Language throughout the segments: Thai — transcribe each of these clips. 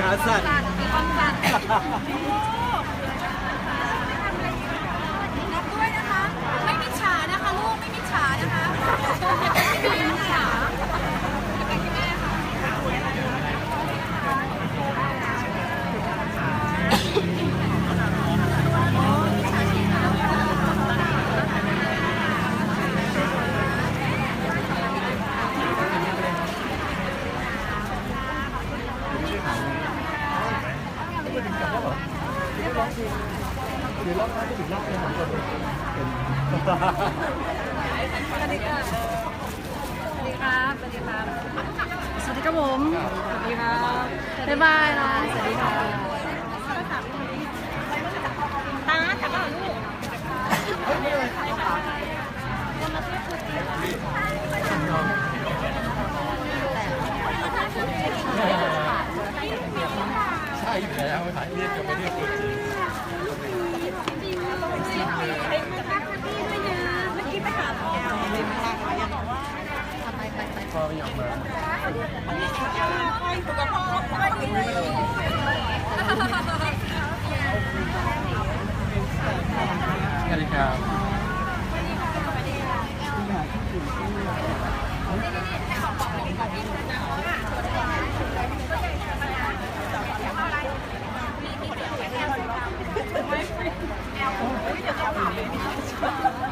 ขาสั่นมีความสั่นนับด้วยนะคะ ไม่มีฉานะคะ ลูก ไม่มีฉานะคะ เดี๋ยวรอบหน้าจะถึงรอบเป็นของคนเป็นสวัสดีค่ะสวัสดีครับสวัสดีครับสวัสดีครับผมสวัสดีครับบ๊ายบายนะสวัสดีค่ะตาจับลูก 我有点害怕。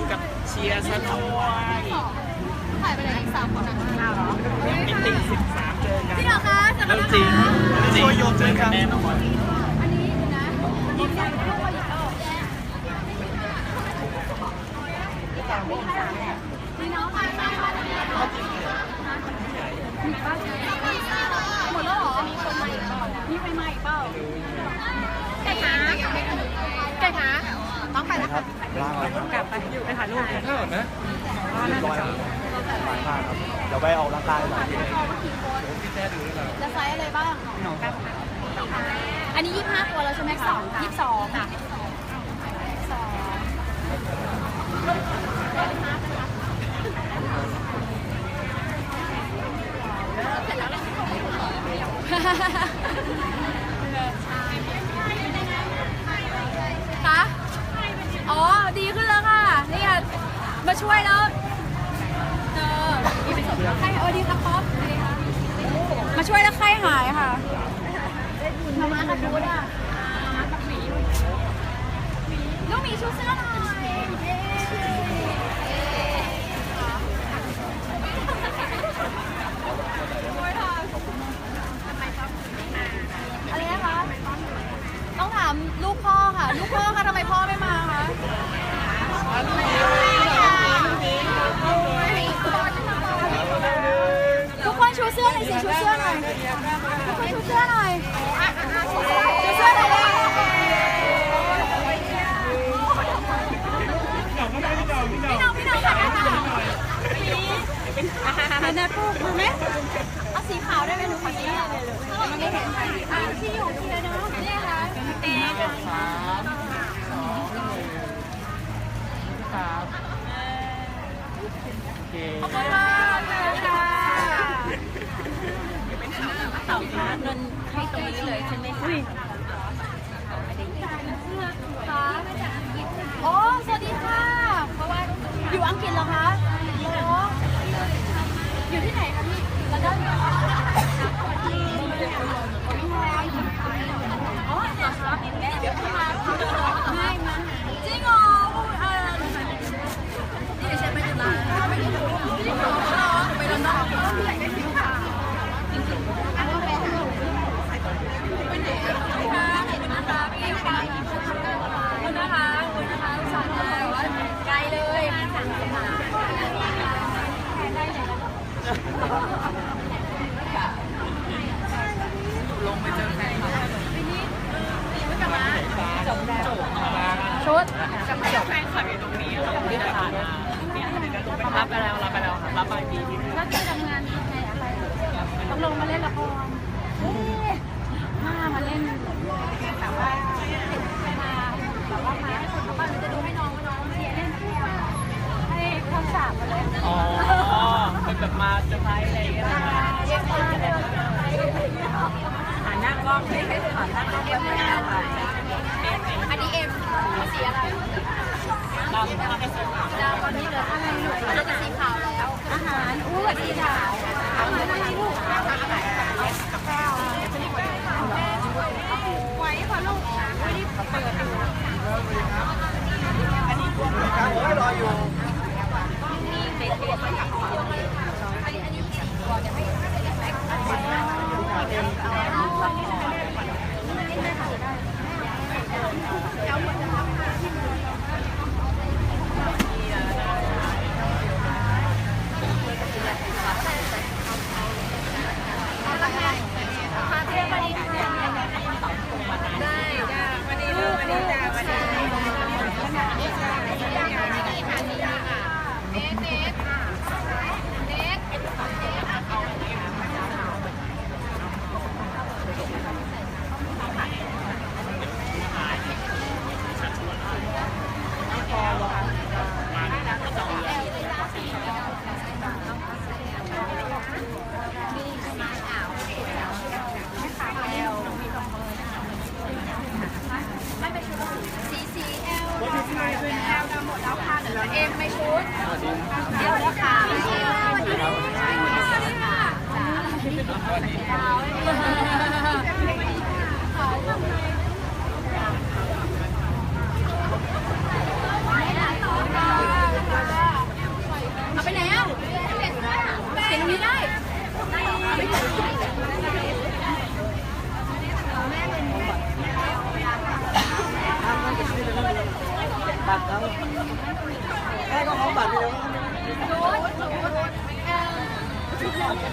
นกับเชียร์ซะด้วยถ่ายไปเลยอีกสามคนนะอ้าวเหรอมิตติ้งสิบสามเจอกันจริงเหรอคะสำหรับเรื่องจริงนะคะจริงโยนเจอกันแน่นอนอันนี้นะยิ้มได้ทุกคนอีกแล้วมีน้องมาไหมมีป้าหมดแล้วเหรอมีคนมาอีกเปล่ามีใครมาอีกเปล่าไก่ขาไก่ขา ต้องไปแล้วค่ะล่างแล้วครับกลับไปไปถ่ายรูปถ้าก่อนนะเรียบร้อยแล้วครับเดี๋ยวไปออกร่างกายหน่อยทีนึงพี่แจ๊ดดูด้วยนะจะไซส์อะไรบ้างอันนี้ยี่ห้าตัวแล้วใช่ไหมสองยี่สองค่ะสองคะอ๋อ ดีขึ้นแล้วค่ะ นี่ค่ะ มา ช่วยแล้วเออใครเออดีครับป๊อปดีค่ะมาช่วยแล้วไข้หายค่ะมามากับบูดอะลูกหมีชูเสื้อหน่อยเย้อะไรนะคะ ต้องถามลูกพ่อค่ะ ลูกพ่อค่ะทำไมพ่อไม่มาคะทุกคนชูเสื้อหน่อยสิชูเสื้อหน่อยทุกคนชูเสื้อหน่อยชูเสื้อหน่อยเลยพี่น้องพี่น้องค่ะเห็นนะปุ๊บไหมเอาสีขาวได้ไหมหนูขอสีขาวเลยลูกไม่เห็นอะที่อยู่ที่เลยเนาะนี่ค่ะตีกันครับโอเค ขอบคุณมากเลยค่ะ เต่าคะเงินให้ตรงนี้เลยใช่ไหมคะค่ะโอ้สวัสดีค่ะ เพราะว่าอยู่อังกฤษเหรอคะเหรออยู่ที่ไหนคะพี่ลอนดอนเหรออ๋อเหรอคะเดี๋ยวมาไม่มาจริงเหรอเออ นี่ดิฉันไปจุฬาไปลอนดอนไปลอนดอนไปลอนดอน ลงไปเจอใคร ชุดจะมาแฟนคลับอยู่ตรงนี้เราไม่ได้ผ่านมาเนี่ยรับไปแล้วรับไปแล้วครับรับไปทีที่แล้วจะทำงานยังไงอะไรต้องลงมาเล่นละครเอ๊ะมามาเล่นแต่ว่ามาแบบว่ามาให้คนเขาบ้านจะดูให้น้องว่าน้องเชียร์เล่นให้ข้าวสารมาเลยอ๋อเป็นแบบมาเซอร์ไพรส์อะไรอย่างเงี้ยหันหน้ากล้องไม่ให้หันหน้ากล้องไปไม่ได้ อันนี้เอ็มสีอะไรเราเราไปเซอร์ไพรส์ดำตอนนี้เหลือเท่าไหร่ลูกเหลือแต่สีขาวแล้ว อาหารอู้ดีค่ะอาหารอะไรลูกอาหารอะไรกับข้าวไว้พอลูกไม่ได้เปิดดู ครับผมรออยู่ มีเบสเบสกับอันนี้อันนี้สี่ตัวเนี่ยไม่ไม่ได้แพ็คอันนี้พาเที่ยวมาดีค่ะได้จ้าวันนี้ลูกวันนี้จ้าวันนี้เนสเนสเนส สีสีเอลเอลดำหมดแล้วค่ะเหลือเอ็มไม่ชุดเดี๋ยวแล้วค่ะสวัสดีค่ะสวัสดีค่ะสวัสดีค่ะเอาไปไหนอะเห็นตรงนี้ได้เอาไปไหน บัตรแล้วแค่ก็ของบัตรไปแล้ว ชุดชุดเอลชุด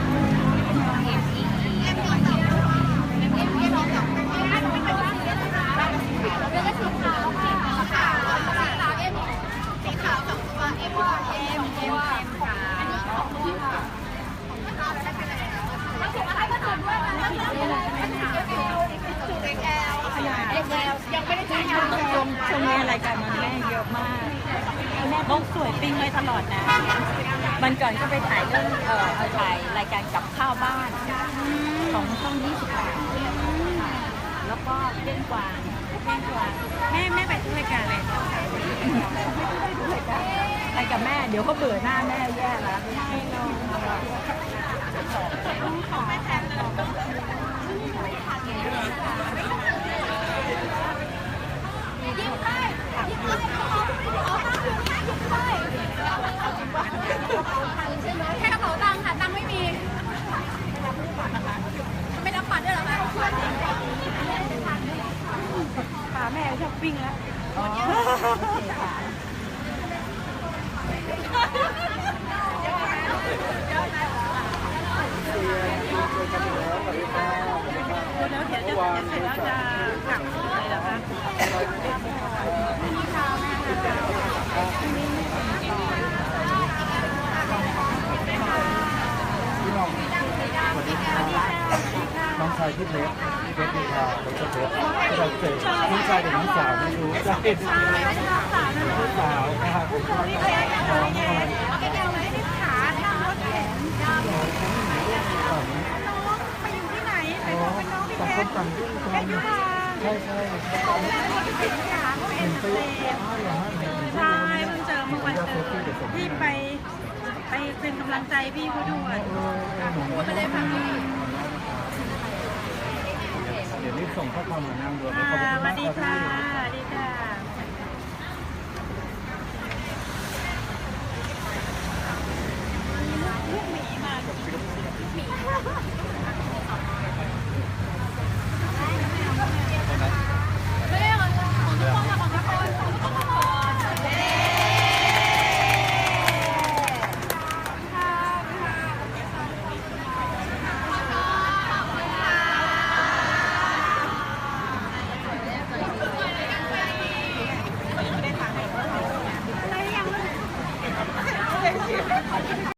ยังไม่ได้จ่ายเงินชมช่วงนี้รายการมันแม่เยอะมากแม่ต้องสวยปิ้งไว้ตลอดนะ มันก่อนก็ไปถ่ายเรื่องเออเอาถ่ายรายการกับข้าวบ้านของช่อง28แล้วก็เล่นกวางเล่นกวางแม่แม่ไปทุกรายการเลยไปกับแม่เดี๋ยวเขาเบื่อหน้าแม่แย่แล้วไม่ลงยิ้มได้ยิ้มได้เอาตังค์ยิ้มได้แค่ะ ป๋าตังค์ค่ะตังไม่มีไม่รับบัตรด้วยเหรอคะพาแม่ช้อปปิ้งแล้วอ๋อโอเคค่ะแล้วเดี๋ยวจะเสร็จแล้วจะกลับเลยเหรอคะพี่น้องสวัสดีครับน้องชาย ที่เพชรเพชรมีทาเพชรเพชรที่เราเจอพี่ชายกับน้องสาวไม่รู้จนลูกสาวนะครับน้องอะไรอ๋อต่างคนต่างยุ่งกันใช่ใช่เห็นไปอ้าวเหรอฮะเห็นใช่เพิ่งเจอเมื่อวันเกิดพี่ไปไปเป็นกำลังใจพี่เขาด้วยพูดไปเลยค่ะพี่ ดี๋ยวรีบส่งข้อความมานั่งดูค่ะขอบคุณสวัสดีค่ะสวัสดีค่ะ